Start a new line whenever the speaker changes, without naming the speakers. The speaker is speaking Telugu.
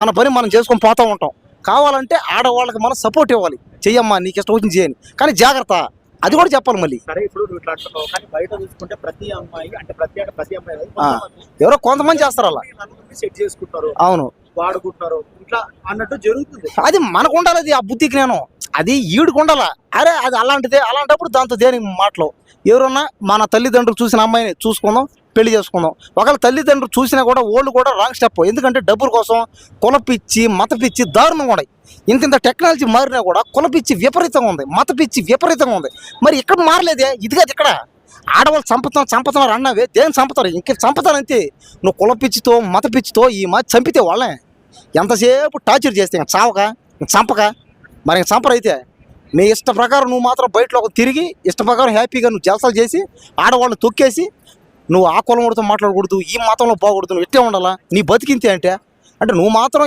మన పని మనం చేసుకొని పోతూ ఉంటాం. కావాలంటే ఆడవాళ్ళకి మనం సపోర్ట్ ఇవ్వాలి. చెయ్యమ్మా నీకు ఇష్టం వచ్చింది చేయని కానీ జాగ్రత్త అది కూడా చెప్పాలి మళ్ళీ.
సరే ఇప్పుడు నువ్వు ఇట్లా అంటున్నావు. కానీ బయట చూసుకుంటే ప్రతి అమ్మాయి అంటే ప్రతి అంటే ప్రతి అమ్మాయి కాదు,
ఆ.
కొంతమంది
ఎవరో కొంతమంది చేస్తారు అలా.
సెట్ చేసుకుంటారు.
అవును.
వాడుకుంటున్నారు ఇట్లా అన్నట్టు జరుగుతుంది.
అది మనకు ఉండాలి అది ఆ బుద్ధి జ్ఞానం అది ఈడుకు ఉండాలా. అరే అది అలాంటిదే. అలాంటప్పుడు దాంతో దేనికి మాటలు? ఎవరన్నా మన తల్లిదండ్రులు చూసిన అమ్మాయిని చూసుకుందాం. పెళ్ళి చేసుకుందాం. ఒకవేళ తల్లిదండ్రులు చూసినా కూడా ఓళ్ళు కూడా రాంగ్ స్టెప్ ఎందుకంటే డబ్బుల కోసం కులపిచ్చి మత పిచ్చి దారుణంగా ఉన్నాయి. ఇంత ఇంత టెక్నాలజీ మారినా కూడా కులపిచ్చి విపరీతంగా ఉంది. మత పిచ్చి విపరీతంగా ఉంది. మరి ఇక్కడ మారలేదే? ఇది కాదు ఇక్కడ. ఆడవాళ్ళు చంపుతాం చంపుతున్నారు అన్నావే? దేని చంపుతారు? ఇంక చంపుతారు నువ్వు కులపిచ్చితో మతపిచ్చితో మత పిచ్చితో ఈ మధ్య చంపితే వాళ్ళే ఎంతసేపు టార్చర్ చేస్తే? ఇంక చావక? ఇంక చంపక? మరి ఇంక చంపరైతే నీ ఇష్ట ప్రకారం నువ్వు మాత్రం బయటలో తిరిగి ఇష్ట ప్రకారం హ్యాపీగా నువ్వు జలసాలు చేసి ఆడవాళ్ళని తొక్కేసి నువ్వు ఆ కులం మాట్లాడకూడదు ఈ మతంలో పోకూడదు నువ్వు ఇట్టే ఉండాలా? నీ బతికింతే అంటే అంటే నువ్వు మాత్రం